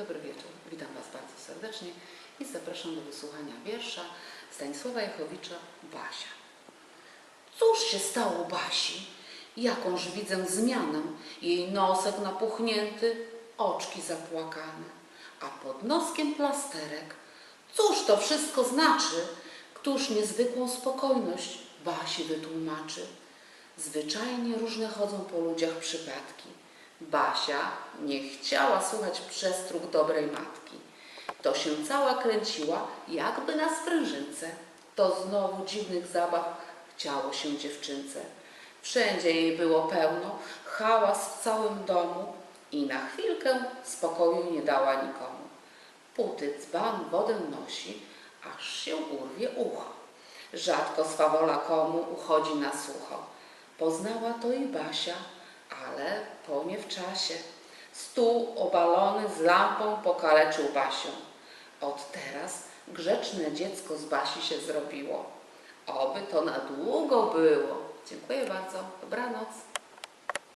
Dobry wieczór. Witam Was bardzo serdecznie i zapraszam do wysłuchania wiersza Stanisława Jachowicza Basia. Cóż się stało Basi? Jakąż widzę zmianę? Jej nosek napuchnięty, oczki zapłakane, a pod noskiem plasterek. Cóż to wszystko znaczy? Któż niezwykłą spokojność Basi wytłumaczy? Zwyczajnie różne chodzą po ludziach przypadki. Basia nie chciała słuchać przestróg dobrej matki. To się cała kręciła, jakby na sprężynce. To znowu dziwnych zabaw chciało się dziewczynce. Wszędzie jej było pełno, hałas w całym domu i na chwilkę spokoju nie dała nikomu. Puty dzban wodę nosi, aż się urwie ucho. Rzadko swawola komu uchodzi na sucho. Poznała to i Basia, ale po nie w czasie. Stół obalony z lampą pokaleczył Basię. Od teraz grzeczne dziecko z Basi się zrobiło. Oby to na długo było. Dziękuję bardzo. Dobranoc.